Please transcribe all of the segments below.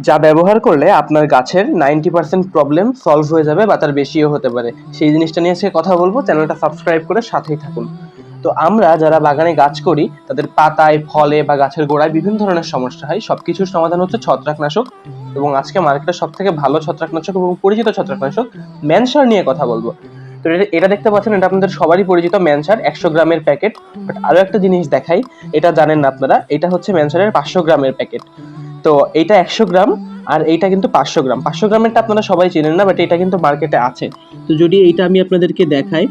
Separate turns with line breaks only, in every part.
যা ব্যবহার করলে আপনার গাছের নাইনটি পার্সেন্ট প্রবলেম সলভ হয়ে যাবে বা তার বেশিও হতে পারে। সেই জিনিসটা নিয়ে আজকে কথা বলব। চ্যানেলটা সাবস্ক্রাইব করে সাথেই থাকুন। তো আমরা যারা বাগানে গাছ করি, তাদের পাতায়, ফলে বা গাছের গোড়ায় বিভিন্ন ধরনের সমস্যা হয়। সব কিছুর সমাধান হচ্ছে ছত্রাকনাশক এবং আজকে মার্কেটের সব থেকে ভালো ছত্রাকনাশক এবং পরিচিত ছত্রাকনাশক ম্যানসার নিয়ে কথা বলব। তো এটা- এটা দেখতে পাচ্ছেন, এটা আপনাদের সবারই পরিচিত ম্যানসার, একশো গ্রামের প্যাকেট। বাট আরও একটা জিনিস দেখাই, এটা জানেন না আপনারা, এটা হচ্ছে ম্যানসারের পাঁচশো গ্রামের প্যাকেট। তো এইটা একশো গ্রাম আর এইটা কিন্তু পাঁচশো গ্রাম। পাঁচশো গ্রামেরটা আপনারা সবাই চেনেন না বাট এটা কিন্তু মার্কেটে আছে। তো যদি এইটা আমি আপনাদেরকে দেখাই,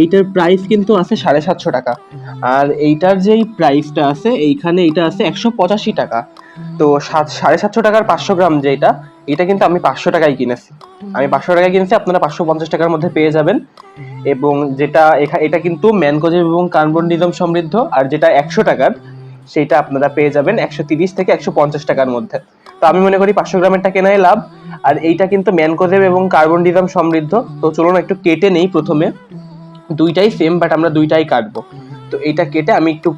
এইটার প্রাইস কিন্তু আছে সাড়ে সাতশো টাকা। আর এইটার যেই প্রাইসটা আছে, এইখানে এইটা আছে একশো পঁচাশি টাকা। তো সাত, সাড়ে সাতশো টাকার পাঁচশো গ্রাম যেটা এটা কিন্তু আমি পাঁচশো টাকায় কিনেছি। আমি পাঁচশো টাকায় কিনেছি, আপনারা পাঁচশো পঞ্চাশ টাকার মধ্যে পেয়ে যাবেন। এবং যেটা এটা কিন্তু ম্যানকোজেব এবং কার্বনডিজম সমৃদ্ধ, আর যেটা একশো টাকার সেটা আপনারা পেয়ে যাবেন একশো তিরিশ থেকে একশো পঞ্চাশ টাকার মধ্যে। তো আমি মনে করি পাঁচশো গ্রামেরটা কেনাই লাভ। আর এইটা কিন্তু ম্যানকোজেব এবং কার্বনডিজম সমৃদ্ধ। তো চলুন একটু কেটে নেই প্রথমে। দুইটাই সেম বাট আমরা দুইটাই কাটবো। তো এইটা কেটে আমি একটু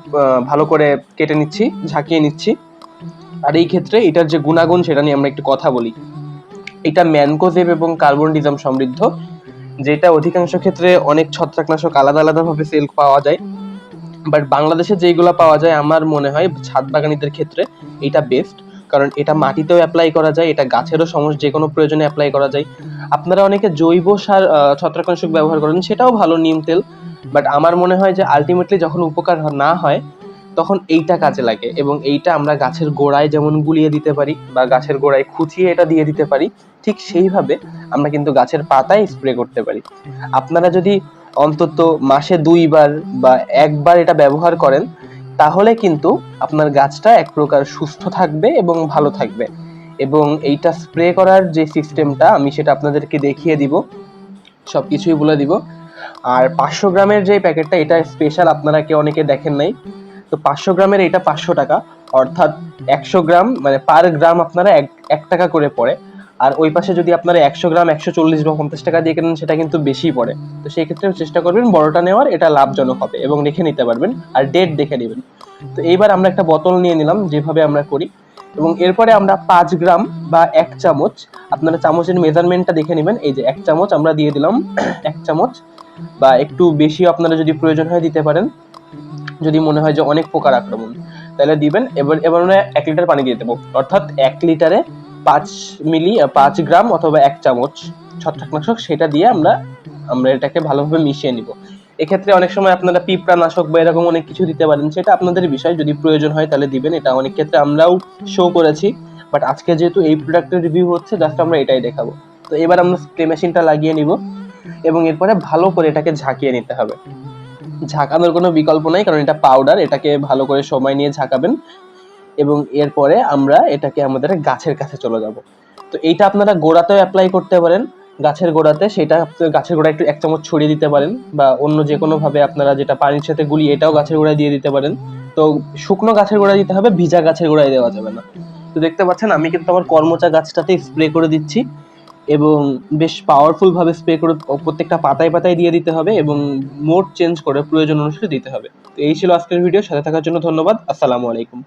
ভালো করে কেটে নিচ্ছি, ঝাঁকিয়ে নিচ্ছি। আর এই ক্ষেত্রে এটার যে গুণাগুণ, সেটা নিয়ে আমরা একটু কথা বলি। এটা ম্যানকোজেব এবং কার্বনডিজম সমৃদ্ধ। যেটা অধিকাংশ ক্ষেত্রে অনেক ছত্রাকনাশক আলাদা আলাদাভাবে সেল পাওয়া যায়। বাট বাংলাদেশে যেইগুলো পাওয়া যায়, আমার মনে হয় ছাদ বাগানিদের ক্ষেত্রে এটা বেস্ট কারণ এটা মাটিতেও অ্যাপ্লাই করা যায়, এটা গাছেরও সমস্যা যে কোনো প্রয়োজনে অ্যাপ্লাই করা যায়। আপনারা অনেকে জৈব সার ছত্রাকনাশক ব্যবহার করেন, সেটাও ভালো নিম তেল বাট আমার মনে হয় যে আলটিমেটলি যখন উপকার না হয়, তখন এইটা কাজে লাগে, এবং এইটা আমরা গাছের গোড়ায় যেমন গুলিয়ে দিতে পারি, বা গাছের গোড়ায় খুঁচিয়ে এটা দিয়ে দিতে পারি, ঠিক সেইভাবে আমরা কিন্তু গাছের পাতায় স্প্রে করতে পারি। আপনারা যদি অন্তত মাসে দুইবার বা একবার এটা ব্যবহার করেন, তাহলে কিন্তু আপনার গাছটা এক প্রকার সুস্থ থাকবে এবং ভালো থাকবে। এবং এইটা স্প্রে করার যে সিস্টেমটা, আমি সেটা আপনাদেরকে দেখিয়ে দিব সব কিছুই বলে দিব। আর পাঁচশো গ্রামের যে প্যাকেটটা, এটা স্পেশাল আপনারা কেউ অনেকে দেখেন নাই। তো পাঁচশো গ্রামের এটা পাঁচশো টাকা, অর্থাৎ একশো গ্রাম মানে পার গ্রাম আপনারা এক এক টাকা করে পড়ে। আর ওই পাশে যদি আপনারা একশো গ্রাম, একশো চল্লিশ বা পঞ্চাশ টাকা দিয়ে কেনেন, সেটা কিন্তু বেশি পড়ে। তো সেই ক্ষেত্রে চেষ্টা করবেন বড়টা নেওয়ার, এটা লাভজনক হবে এবং রেখে নিতে পারবেন আর ডেট দেখে নেবেন। তো এইবার আমরা একটা বোতল নিয়ে নিলাম, যেভাবে আমরা করি। এবং এরপরে আমরা পাঁচ গ্রাম বা এক চামচ, আপনারা চামচের মেজারমেন্টটা দেখে নেবেন। এই যে এক চামচ আমরা দিয়ে দিলাম, এক চামচ বা একটু বেশি আপনারা যদি প্রয়োজন হয় দিতে পারেন। যদি মনে হয় যে অনেক পোকার আক্রমণ, তাহলে দিবেন। এবার এবার এক লিটার পানি দিয়ে দেবো। অর্থাৎ এক লিটারে পাঁচ মিলি পাঁচ গ্রাম অথবা এক চামচ ছত্রাকনাশক সেটা দিয়ে আমরা আমরা এটাকে ভালোভাবে মিশিয়ে নিব। এক্ষেত্রে অনেক সময় আপনারা পিঁপড়া নাশক বা এরকম অনেক কিছু দিতে পারেন, সেটা আপনাদের বিষয়। যদি প্রয়োজন হয় তাহলে দিবেন, এটা অনেক ক্ষেত্রে আমরাও শো করেছি। বাট আজকে যেহেতু এই প্রোডাক্টের রিভিউ হচ্ছে জাস্ট আমরা এটাই দেখাবো। তো এবার আমরা স্প্রে মেশিনটা লাগিয়ে নিব এবং এরপরে ভালো করে এটাকে ঝাঁকিয়ে নিতে হবে। ঝাঁকানোর কোনো বিকল্প নাই, কারণ এটা পাউডার এটাকে ভালো করে সময় নিয়ে ঝাঁকাবেন। এবং এরপরে আমরা এটাকে আমাদের গাছের কাছে চলে যাব। তো এইটা আপনারা গোড়াতেও অ্যাপ্লাই করতে পারেন। গাছের গোড়াতে সেটা গাছের গোড়ায় একটু এক চামচ ছড়িয়ে দিতে পারেন বা অন্য যে কোনো ভাবে আপনারা যেটা পানির সাথে গুলি এটাও গাছের গোড়ায় দিয়ে দিতে পারেন। তো শুকনো গাছের গোড়ায় দিতে হবে, ভিজা গাছের গোড়ায় দেওয়া যাবে না। তো দেখতে পাচ্ছেন আমি কিন্তু আমার কর্মচা গাছটাতে স্প্রে করে দিচ্ছি এবং বেশ পাওয়ারফুল ভাবে স্প্রে করে প্রত্যেকটা পাতায় পাতায় দিয়ে দিতে হবে এবং মোড চেঞ্জ করে প্রয়োজন অনুসারে দিতে হবে। তো এই ছিল আজকের ভিডিও সাথে থাকার জন্য ধন্যবাদ। আসসালামু আলাইকুম।